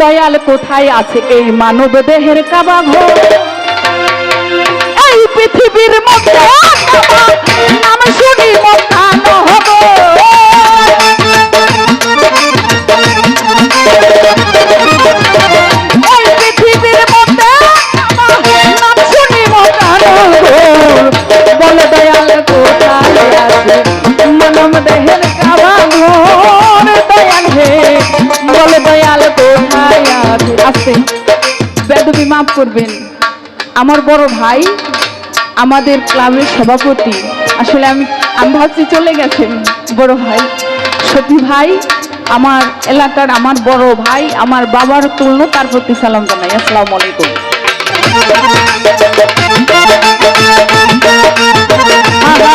দয়াল কোথায় আছে এই মানব দেহের কাবা ঘর এই পৃথিবীর মধ্যে নাম শুনি মতানো মাফ করবেন। আমার বড় ভাই, আমাদের ক্লাবের সভাপতি। আসলে আমি আমি ভাবছি চলে গেছেন বড় ভাই। সতী ভাই, আমার এলাকার আমার বড় ভাই, আমার বাবার তুলনা, তার প্রতি সালাম জানাই। আসসালামু আলাইকুম। আরে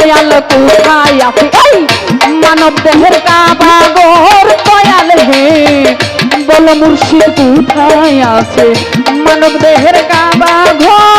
দয়াল কোথায় আছে? এই মানব দেহের কাবাগর দয়াল হে। বল মুর্শিদ কোথায় আছে? মানব দেহের কাবাগর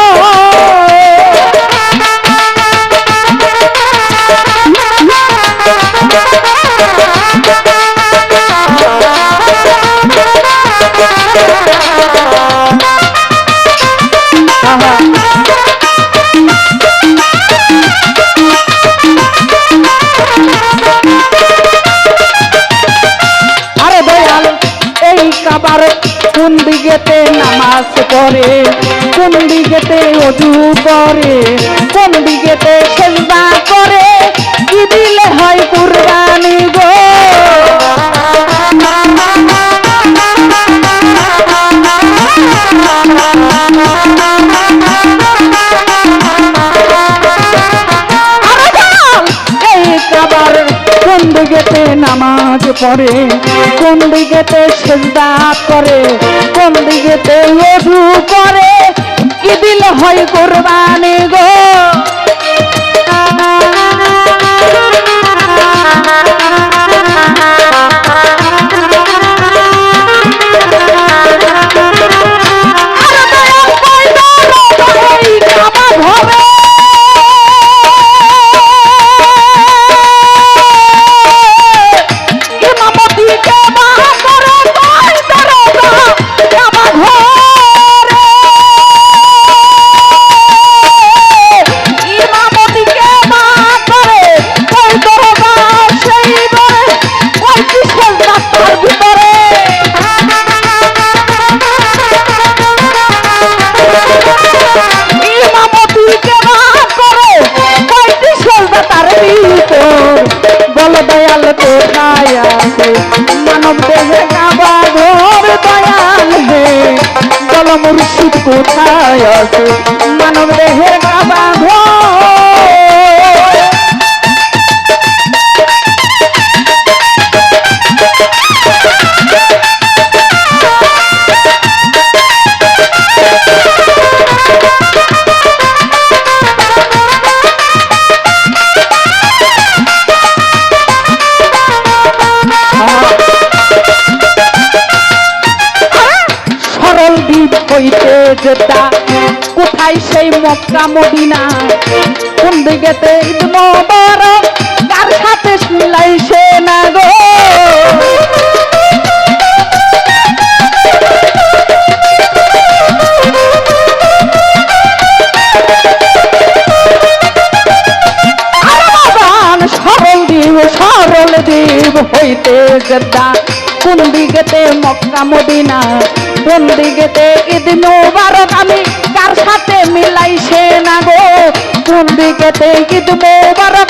পড়ে কোন দিকেতে সেজদা করে কোন দিকেতে অজু করে কি দিল হয় কোরবানি Arriba. জেদ্দা কোথায় সেই মক্কা মদিনা। কোন দিকেতে ঈদ মোবারক? কার সাথে মিলাইছে না গো? সরল দিব হইতে কোন দিকেতে মক্কা মদিনা কোন দিকেতে ঈদ মোবারক আমি কার সাথে মিলাইছে না গো? কোন দিকেতে ঈদ মোবারক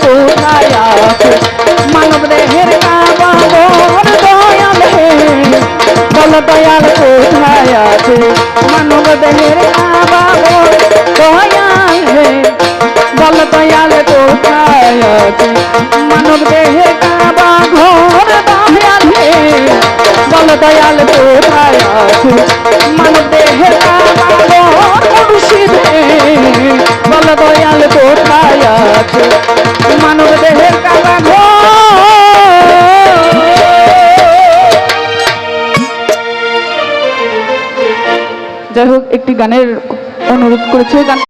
বল দয়াল কোথায় আছে মানব দেহের মোর দয়াল হে। বল দয়াল কোথায় আছে মানব দেহের কাবা ঘর দয়াল হে। বল দয়াল কোথায় আছে মানব দেহের কাবা ঘর মুর্শিদ হে। বল দয়াল কোথায় গানের অনুরোধ করেছে গান